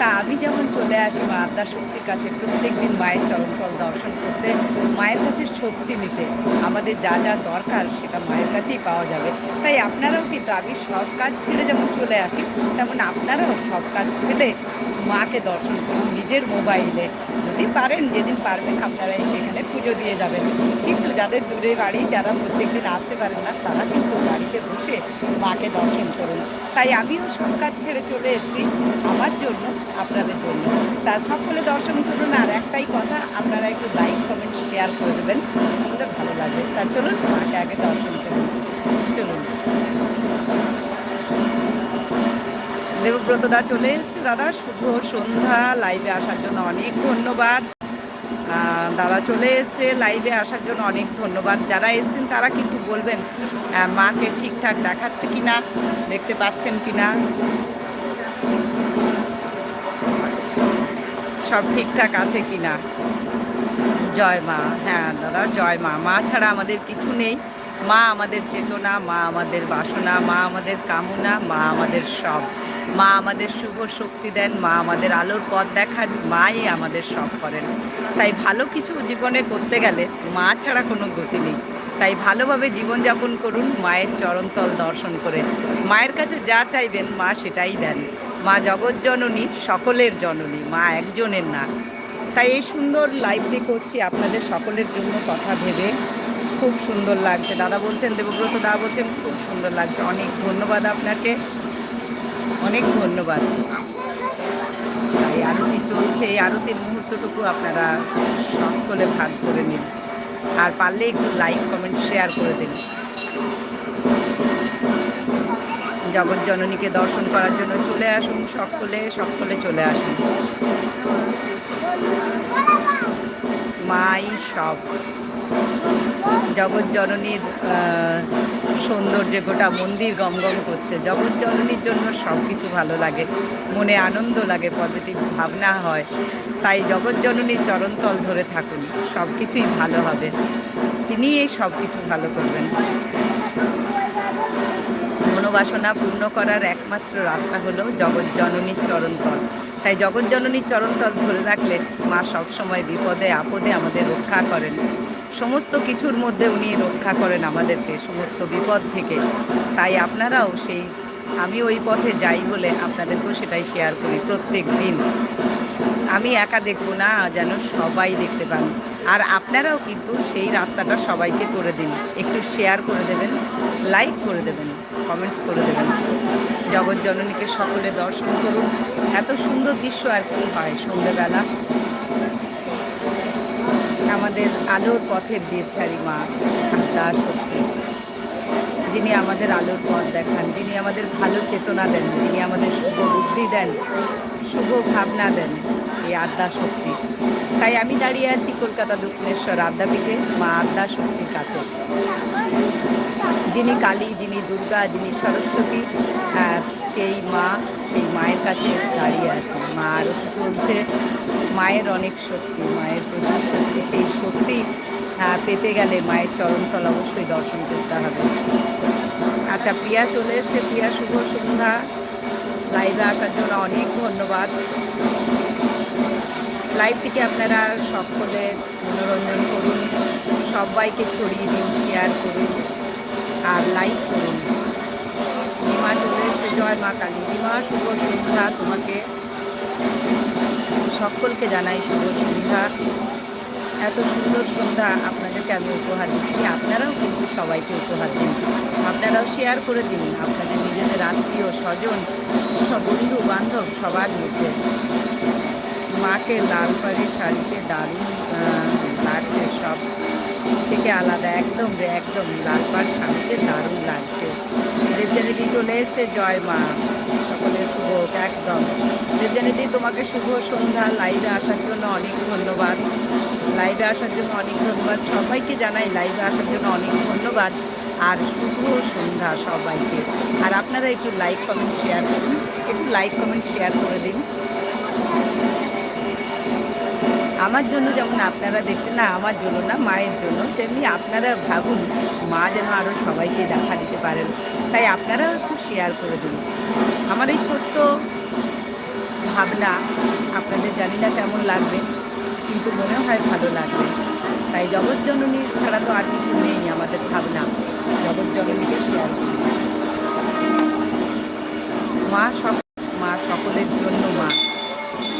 তা আমি যেমন চলে আসি, মা আদ্যা শক্তির কাছে প্রত্যেক দিন মায়ের চরণতল দর্শন করতে, মায়ের কাছে শক্তি নিতে। আমাদের যা যা দরকার সেটা মায়ের কাছেই পাওয়া যাবে। তাই আপনারাও কিন্তু, আমি সব কাজ ছেড়ে যেমন চলে আসি, তেমন আপনারাও সব কাজ ফেলে মাকে দর্শন করুন নিজের মোবাইলে। যদি পারেন, যেদিন পারবেন আপনারা সেখানে পুজো দিয়ে যাবেন। কিন্তু যাদের দূরে বাড়ি, যারা প্রত্যেকদিন আসতে পারেন না, তারা কিন্তু বাড়িতে বসে মাকে দর্শন করুন। তাই আমিও সব কাজ ছেড়ে চলে এসেছি। আমার জন্য, আপনাদের জন্য। তা সকলে দর্শন করুন, আর একটাই কথা, আপনারা একটু লাইক কমেন্ট শেয়ার করে দেবেন। আমাদের ভালো লাগবে। তা চলুন, মাকে আগে দর্শন করুন চলুন দেবব্রত দা চলে এসেছে, দাদা। শুভ সন্ধ্যা। লাইভে আসার জন্য অনেক ধন্যবাদ। দাদা চলে এসেছে। লাইভে আসার জন্য অনেক ধন্যবাদ। যারা এসেছেন, তারা কিন্তু বলবেন মাকে ঠিকঠাক দেখাচ্ছে কিনা, দেখতে পাচ্ছেন কিনা। সব ঠিকঠাক আছে কিনা। জয় মা। হ্যাঁ দাদা, জয় মা। মা ছাড়া আমাদের কিছু নেই। মা আমাদের চেতনা, মা আমাদের বাসনা, মা আমাদের কামনা, মা আমাদের সব। মা আমাদের শুভ শক্তি দেন, মা আমাদের আলোর পথ দেখান, মাই আমাদের সব করেন। তাই ভালো কিছু জীবনে করতে গেলে মা ছাড়া কোনো গতি নেই। তাই ভালোভাবে জীবনযাপন করুন, মায়ের চরণতল দর্শন করে। মায়ের কাছে যা চাইবেন, মা সেটাই দেন। মা জগৎ জননী, সকলের জননী, মা একজনের না তাই এই সুন্দর লাইভটি করছি আপনাদের সকলের জন্য কথা ভেবে। খুব সুন্দর লাগছে। দাদা বলছেন, দেবব্রত দাদা বলছেন, খুব সুন্দর লাগছে। অনেক ধন্যবাদ আপনাকে। অনেক ধন্যবাদ। তাই আরতি চলছে। এই আরতির মুহূর্তটুকু আপনারা সকলে ভাগ করে নিন। আর পারলে একটু লাইক, কমেন্ট, শেয়ার করে দিন। জগৎ জননীকে দর্শন করার জন্য চলে আসুন সকলে সকলে চলে আসুন। মাই সব জগৎ জননীর আহ, সৌন্দর্যে গোটা মন্দির গমগম করছে। জগৎ জননীর জন্য সব কিছু ভালো লাগে। মনে আনন্দ লাগে পজিটিভ ভাবনা হয়। তাই জগৎ জননীর চরণতল ধরে থাকুন। সব কিছুই ভালো হবে। তিনি এই সব কিছু ভালো করবেন। মনোবাসনা পূর্ণ করার একমাত্র রাস্তা হলো জগৎ জননীর চরণতল। তাই জগৎজননী চরণতল ধরে রাখলে মা সবসময় বিপদে, আপদে আমাদের রক্ষা করেন। সমস্ত কিছুর মধ্যে উনি রক্ষা করেন আমাদেরকে, সমস্ত বিপদ থেকে। তাই আপনারাও সেই আমি ওই পথে যাই বলে আপনাদেরকেও সেটাই শেয়ার করি প্রত্যেক দিন। আমি একা দেখব না, যেন সবাই দেখতে পান। আর আপনারাও কিন্তু সেই রাস্তাটা সবাইকে করে দিন। একটু শেয়ার করে দেবেন লাইক করে দেবেন কমেন্টস করে দেবেন। জগৎ জননীকে সকলে দর্শন করুন। এত সুন্দর দৃশ্য আর কি হয় সন্ধ্যেবেলা আমাদের আলোর পথের বীরধারী মা আত্মা শক্তি। যিনি আমাদের আলোর পথ দেখান, যিনি আমাদের ভালো চেতনা দেন, যিনি আমাদের শুভ বুদ্ধি দেন। শুভ ভাবনা দেন এই আদ্যা শক্তি। তাই আমি দাঁড়িয়ে আছি কলকাতা দক্ষিণেশ্বর আদ্যাপীঠে মা আদ্যা শক্তির কাছে। যিনি কালী, যিনি দুর্গা, যিনি সরস্বতী সেই মা, সেই মায়ের কাছে দাঁড়িয়ে আছে। মা আরতি চলছে, মায়ের অনেক শক্তি, মায়ের প্রচুর শক্তি। সেই শক্তি পেতে গেলে মায়ের চরণতল অবশ্যই দর্শন করতে হবে। আচ্ছা প্রিয়া চলে এসছে। প্রিয়া, শুভ সন্ধ্যা। লাইভে আসার জন্য অনেক ধন্যবাদ। লাইভটিকে আপনারা সকলে মনোরঞ্জন করুন, সবাইকে ছড়িয়ে দিন শেয়ার করুন, আর লাইক করুন। রিমা চলে এসছে, জয় মা কালী। রিমা শুভ সন্ধ্যা তোমাকে। সকলকে জানাই শুভ সন্ধ্যা। এত সুন্দর সন্ধ্যা আপনাদেরকে আমি উপহার দিচ্ছি। আপনারাও কিন্তু সবাইকে উপহার দিন। আপনারাও শেয়ার করে দিন। আপনাদের নিজেদের আত্মীয়, স্বজন, সব বন্ধু, বান্ধব, সবার মধ্যে। মাকে লাল পাড়ি শাড়িতে দারুণ লাগছে সব। থেকে আলাদা, একদম রে, একদম লাল পাড় শাড়িতে দারুণ লাগছে। দেবজানিদি চলে এসছে, জয় মা। সকলের শুভ একদম। দেবজানিদি তোমাকে শুভ সন্ধ্যা। লাইভে আসার জন্য অনেক ধন্যবাদ। লাইভে আসার জন্য অনেক ধন্যবাদ। সবাইকে জানাই লাইভে আসার জন্য অনেক ধন্যবাদ। আর শুভ সন্ধ্যা সবাইকে। আর আপনারা একটু লাইক কমেন্ট শেয়ার করুন। একটু লাইক কমেন্ট শেয়ার করে দিন। আমার জন্য যেমন আপনারা দেখছেন, না, আমার জন্য না, মায়ের জন্য, তেমনি আপনারা ভাবুন, মা যেন আরও সবাইকে দেখা দিতে পারেন। তাই আপনারাও একটু শেয়ার করে দিন। আমার এই ছোট্ট ভাবনা, আপনাদের জানি না কেমন লাগবে। কিন্তু মনে হয় ভালো লাগবে। তাই জগৎজননী ছাড়া তো আর কিছু নেই আমাদের ভাবনা। জগৎজননীকে শেয়ার করি। মা সব মা সকলের জন্য মা।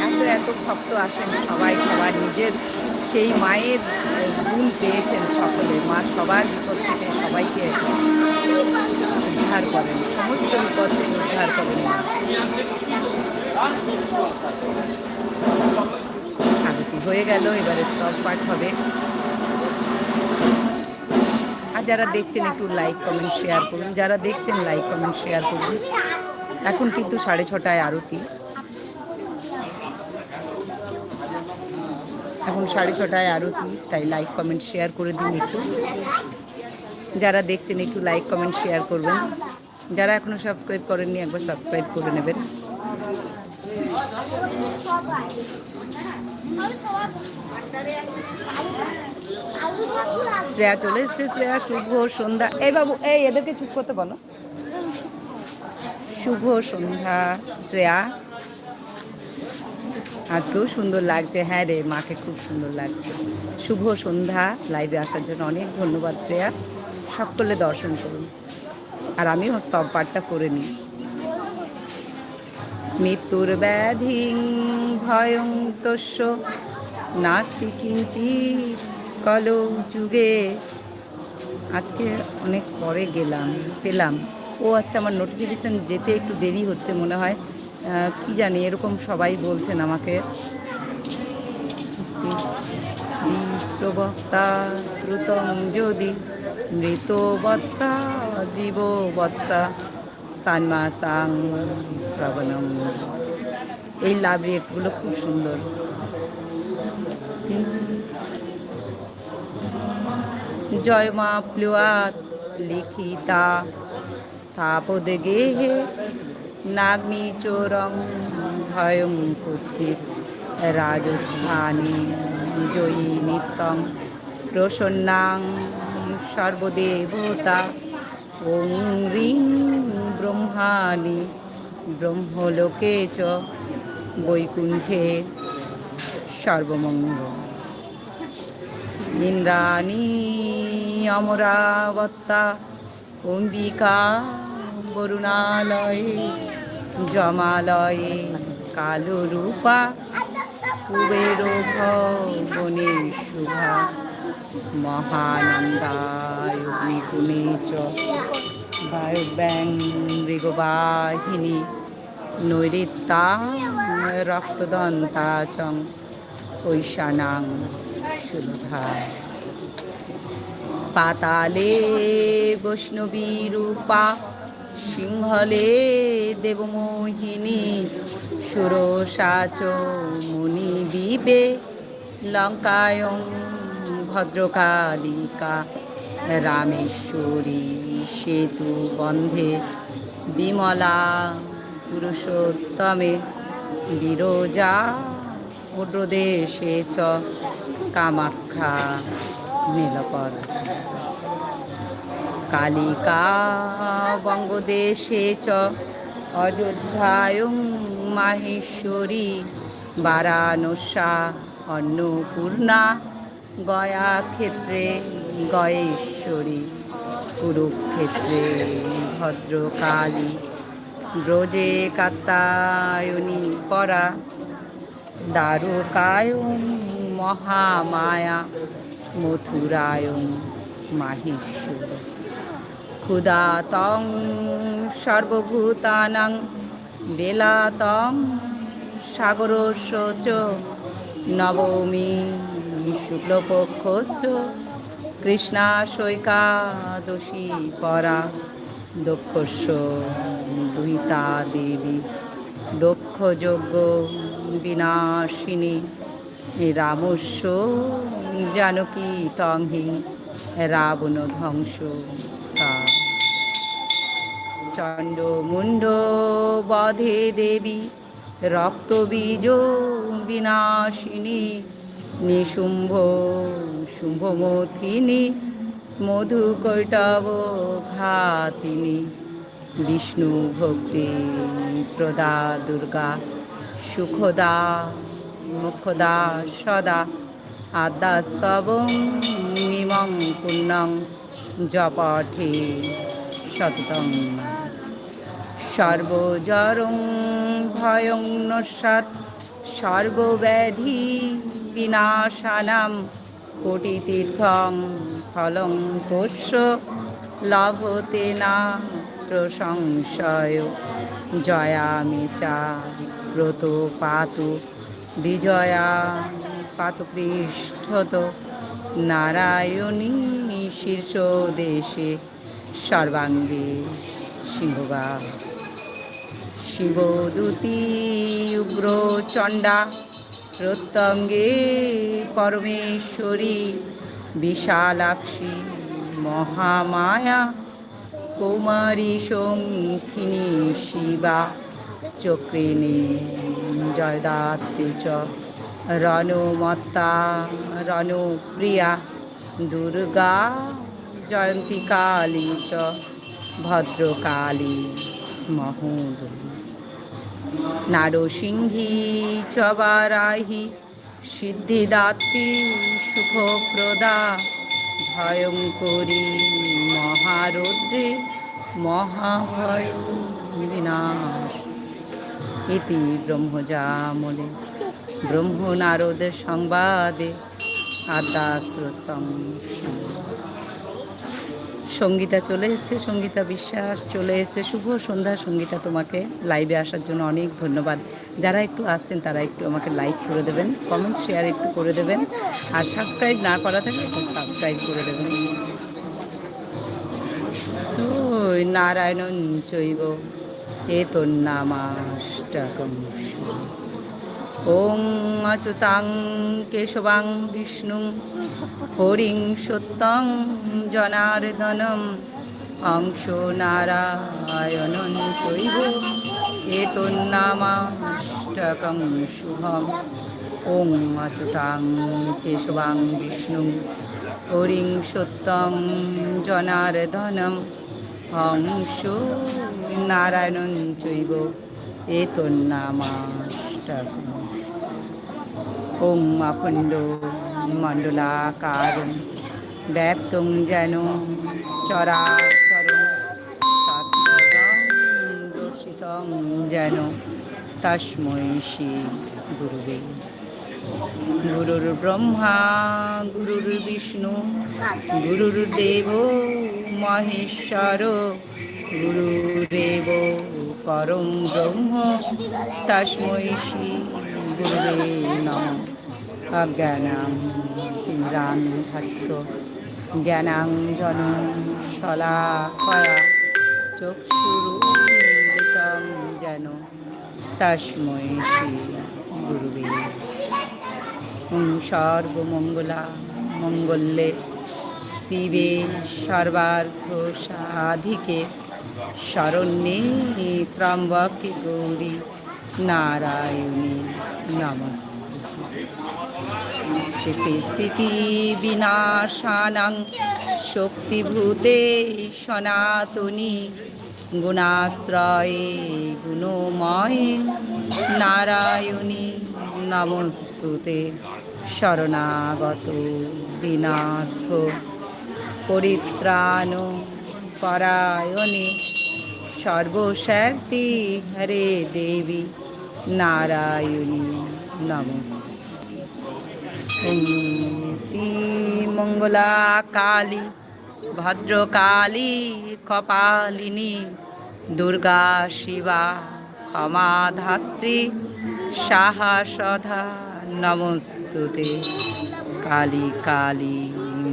এত এত ভক্ত আসেন সবাই, সবার নিজের সেই মায়ের গুণ পেয়েছেন সকলে। মা সবার বিপদ থেকে সবাইকে উদ্ধার করেন। সমস্ত বিপদ থেকে উদ্ধার করেন মা। হয়ে গেল, এবারে স্তব পাঠ হবে। আর যারা দেখছেন একটু লাইক কমেন্ট শেয়ার করুন। যারা দেখছেন লাইক কমেন্ট শেয়ার করুন। এখন কিন্তু সাড়ে ছটায় আরতি। এখন সাড়ে ছটায় আরতি, তাই লাইক কমেন্ট শেয়ার করে দিন একটু। যারা দেখছেন একটু লাইক কমেন্ট শেয়ার করবেন। যারা এখনও সাবস্ক্রাইব করেননি, একবার সাবস্ক্রাইব করে নেবেন। শ্রেয়া চলে এসছে, শ্রেয়া, শুভ সন্ধ্যা। এই বাবু, এই এদেরকে চুপ করতে বলো। শুভ সন্ধ্যা, শ্রেয়া। আজকেও সুন্দর লাগছে। হ্যাঁ রে, মাকে খুব সুন্দর লাগছে। শুভ সন্ধ্যা লাইভে আসার জন্য অনেক ধন্যবাদ, শ্রেয়া। সকলে দর্শন করুন। আর আমিও স্তব পাঠটা করে নিই। মৃত্যুর ব্যাধি ভয়ং তস্য। নাস্তি কিঞ্চিত কলো যুগে। আজকে অনেক পরে গেলাম, পেলাম। ও আচ্ছা আমার নোটিফিকেশান যেতে একটু দেরি হচ্ছে মনে হয়। কি জানি, এরকম সবাই বলছেন আমাকে। বক্তা শ্রুতম যদি মৃত বৎসা জীব বৎসা সান্মা সাং শ্রবণম। এই লাভ রেটগুলো খুব সুন্দর। জয় মা প্লুয়াত লিখিতা, স্থাপদ গেহে নাগ্নি চোরং ভয়ং কুচিত, রাজস্থানী জয়ী নিত্যং প্রসন্নাং সর্বদেবতা, ওং রিং ব্রহ্মাণি, ব্রহ্মলোকে চ, বৈকুণ্ঠে সর্বমঙ্গল ইন্দ্রাণী অমরাবত্তা অম্বিকা বরুণালয়ে, জমালয়ে কালরূপা, কুবের ভবনে শুভা, মহানন্দায় অগ্নিকুণে চ। বায়ুব্যাং মৃগবাহিনী নৈরিত্তা রক্তদন্তা, চং ঐশানাং সুধা। পাতালে বৈষ্ণবী রূপা, সিংহলে দেবমোহিনী সুরসাচ মুনি দ্বীপে, লঙ্কায়ং, ভদ্রকালিকা রামেশ্বরী সেতু বন্ধে বিমলা পুরুষোত্তমে বিরজা উড্রদেশে চ কামাখ্যা নীলকর কালিকা বঙ্গদেশে চ অযোধ্যায়ং মাহেশ্বরী বারাণসা অন্নপূর্ণা গয়া ক্ষেত্রে গয়েশ্বরী কুরুক্ষেত্রে ভদ্রকালী, ব্রজে কাত্তায়নী পরা দ্বারকায়ং মহামায়া মথুরায়ং মাহেশ্বর। ক্ষুদাতং সর্বভূতানাং, বেলাতং সাগরস্য চ, নবমী শুক্লপক্ষশ্চ কৃষ্ণাশৈকাদশী পরা, দক্ষস্য দুহিতা দেবী, দক্ষযজ্ঞ বিনাশিনী, রামস্য জানকী তংহি, রাবণ ধ্বংস চণ্ড মুণ্ড বধে দেবী, রক্তবীজ বিনাশিনী নিশুম্ভ শুম্ভমথিনী, মধুকৈটব ঘাতিনী বিষ্ণু ভক্তি প্রদা দুর্গা, সুখদা মুখদা সদা আদাস্তবং মিমং পুণ্যং জপঠে সততং। সর্বজরং ভয়ং নস্যাৎ সর্বব্যাধি বিনাশানাম কোটিতীর্থং ফলং পোষ্য লভতে না প্রসংশয় জয়ামি চা ব্রত পাতু বিজয়া পাতু পৃষ্ঠত নারায়ণী শীর্ষ দেশে সর্বাঙ্গে সিংহবা শিবদূতি উগ্র চণ্ডা প্রত্যঙ্গে পরমেশ্বরী, বিশালাক্ষী মহামায়া, কুমারী শঙ্খিনী শিবা, চক্রিণী জয়দাত্রী চ, রণমত্তা রণপ্রিয়া, দুর্গা জয়ন্তী কালী চ, ভদ্রকালী মহোদয়। নারসিংহী চবারাহি সিদ্ধিদাত্রী সুখপ্রদা ভয়ঙ্করী মহারৌদ্রে মহাভয় ইতি ব্রহ্মজামলে ব্রহ্ম নারদের সংবাদে আদাস্ত্রস্তম সঙ্গীতা চলে এসছে, সঙ্গীতা বিশ্বাস চলে এসছে। শুভ সন্ধ্যা সঙ্গীতা তোমাকে লাইভে আসার জন্য অনেক ধন্যবাদ। যারা একটু আসছেন তারা একটু আমাকে লাইক করে দেবেন কমেন্ট শেয়ার একটু করে দেবেন। আর সাবস্ক্রাইব না করা থাকলে একটু সাবস্ক্রাইব করে দেবেন। নারায়ণ চৈব, এ তোর নামাষ্টকম। ওং অচ্যুতাং কেশবাং বিষ্ণু হরিং সত্যং জনার্দনম অংশ নারায়ণন চৈব এতন্নামাষ্টকং শুভম। ওং অচ্যুতাং কেশবাং বিষ্ণু হরিং সত্যং জনার্দনম অংশ নারায়ণন চৈব এতন্নামাষ্টকং ওং অখণ্ড মণ্ডলাকার ব্যাপ্তং যেন চরাচর তৎপদং দর্শিতং যেন তস্মৈ শ্রী গুরুবে গুরুর ব্রহ্মা গুরুর বিষ্ণু গুরুর্দেব মহেশ্বর গুরুদেব পরম ব্রহ্ম তস্মৈ শ্রী গুরুবে নম অজ্ঞানাং তিমিরান্ধস্য জ্ঞানাঞ্জন শলাকয়া চক্ষুরুলিতং যেন তস্মৈ শ্রী গুরুবে। ওম সর্বমঙ্গলা মঙ্গলে শিবে সর্বার্থ সাধিকে শরণ্যে ত্রম্বকে গৌরী নারায়ণী নমস্তে স্থিতি বিনাশানাং শক্তিভূতে সনাতনী গুণাশ্রয়ে গুণময়ে নারায়ণী নমস্তুতে শরণাগত দিনার্থ পরিত্রাণ পরায়ণে সর্বস্বার্থী হরে দেবী নারায়ণী নমস্তে মঙ্গলা কালী ভদ্রকালী কপালিনী দুর্গা শিবা ক্ষমাধাত্রী সাহসধা নমস্তুতে কালী কালী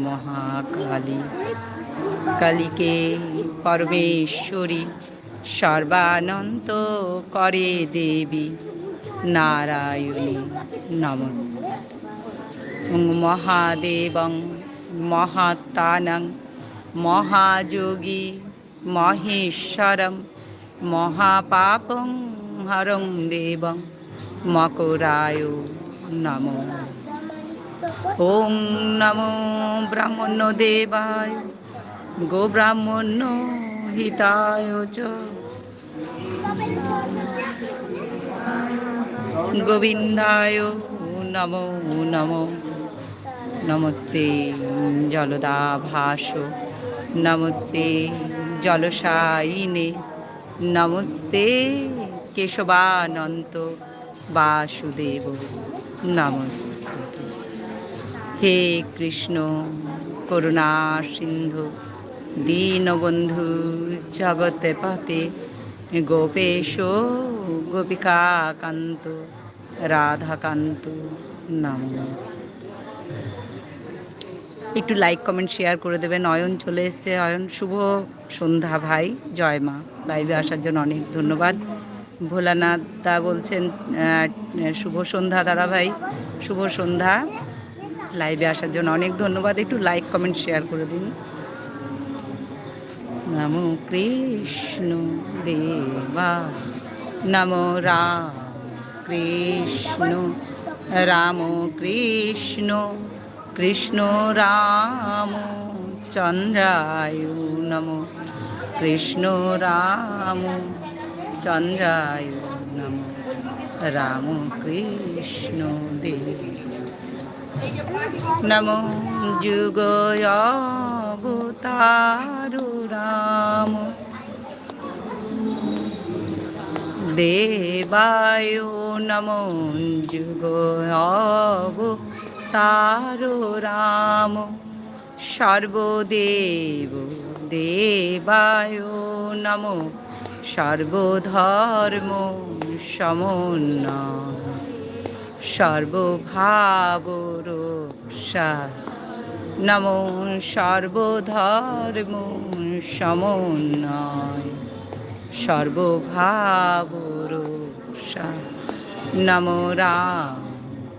মহাকালী কালীকে পরমেশ্বরী সর্বানন্ত করে দেবী নারায়ণী নমস্তে মহাদেবং, মহাত্মানং, মহাযোগী, মহেশ্বরম, মহাপাপং, হরং দেবং, মকরায় নমো। ওম নমো ব্রাহ্মণ দেবায় গো ব্রাহ্মণ হিতায় চ গোবিন্দায় নমো নমো। নমস্তে জলদা ভাস নমস্তে জলসাইনে নমস্তে কেশবানন্ত বাসুদেব। নমস্তে। হে কৃষ্ণ করুণা সিন্ধু। দীনবন্ধু জগতে পাতে, গোপেশ গোপিকাকান্ত, রাধাকান্ত নাম একটু লাইক কমেন্ট শেয়ার করে দেবেন অয়ন চলে এসছে। অয়ন শুভ সন্ধ্যা ভাই। জয় মা। লাইভে আসার জন্য অনেক ধন্যবাদ। ভোলানাথ দা বলছেন শুভ সন্ধ্যা দাদা ভাই। শুভ সন্ধ্যা। লাইভে আসার জন্য অনেক ধন্যবাদ। একটু লাইক কমেন্ট শেয়ার করে দিন। নমো কৃষ্ণ দেবা নমো রাম কৃষ্ণ রাম কৃষ্ণ কৃষ্ণ রাম চন্দ্রায় নমো কৃষ্ণ রাম চন্দ্রায় নমো রাম কৃষ্ণ দেব নমো যুগয়বতারু রাম দেবায় নমো যুগয়বতারু রাম সর্বদেব দেবায় নমো সর্বধর্ম সমন্বয় সর্বভাবরক্ষা নমো সর্বধর্ম সমন্বয়। সর্বভাবরক্ষা নমো রাম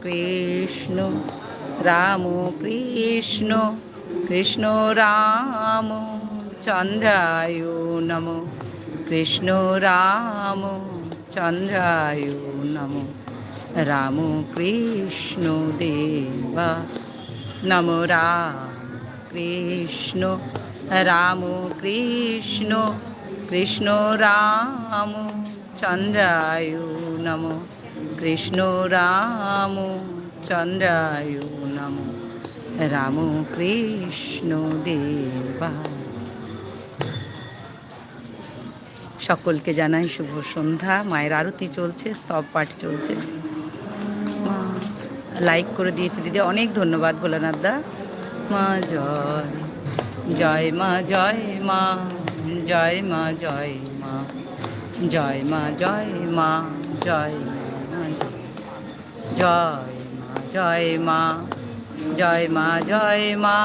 কৃষ্ণ রাম কৃষ্ণ কৃষ্ণ রাম চন্দ্রায় নমো। কৃষ্ণ রাম চন্দ্রায় নমো। রাম কৃষ্ণ দেবা, নম রাম কৃষ্ণ রাম কৃষ্ণ কৃষ্ণ রাম চন্দ্রায় নম, কৃষ্ণ রাম চন্দ্রায় নম, রাম কৃষ্ণ দেবা। সকলকে জানাই শুভ সন্ধ্যা। মায়ের আরতি চলছে, স্তব পাঠ চলছে। লাইক করে দিয়েছে দিদি অনেক ধন্যবাদ ভোলানাথ দা মা জয় জয় মা জয় মা জয় মা জয় মা জয় মা জয় মা জয় জয় মা জয় মা জয় মা জয় মা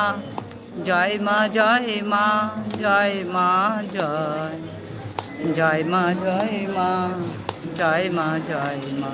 জয় মা জয় মা জয় মা জয় জয় মা জয় মা জয় মা জয় মা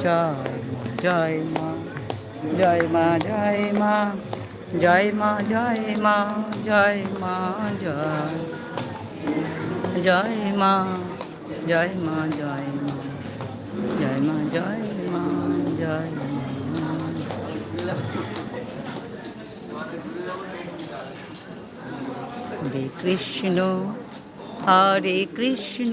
জয় মা জয় মা জয় মা জয় মা জয় মা জয় মা জয় জয় মা জয় মা জয় মা জয় মা জয় মা জয় মা হরে কৃষ্ণ হরে কৃষ্ণ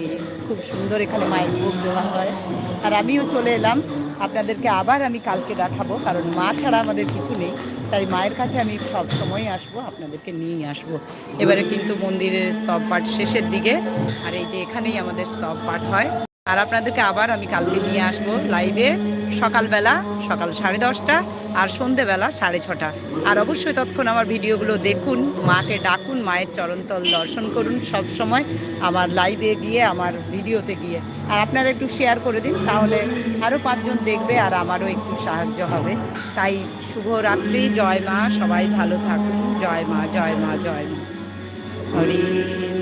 খুব সুন্দর এখানে মায়ের ভোগ দেওয়া হয় আর আমিও চলে এলাম। আপনাদেরকে আবার আমি কালকে দেখাবো, কারণ মা ছাড়া আমাদের কিছু নেই। তাই মায়ের কাছে আমি সব সময় আসব, আপনাদেরকে নিয়ে আসব। এবারে কিন্তু মন্দিরের স্তব পাঠ শেষের দিকে, আর এই যে এখানেই আমাদের স্তব পাঠ হয়। আর আপনাদেরকে আবার আমি কালকে নিয়ে আসব লাইভে সকালবেলা সকাল সাড়ে দশটা আর সন্ধেবেলা সাড়ে ছটা। আর অবশ্যই তৎক্ষণ আমার ভিডিওগুলো দেখুন, মাকে ডাকুন, মায়ের চরণতল দর্শন করুন সব সময় আমার লাইভে গিয়ে, আমার ভিডিওতে গিয়ে। আর আপনারা একটু শেয়ার করে দিন, তাহলে আরও পাঁচজন দেখবে আর আমারও একটু সাহায্য হবে। তাই শুভরাত্রি জয় মা, সবাই ভালো থাকুন, জয় মা জয় মা জয় মা। হরি।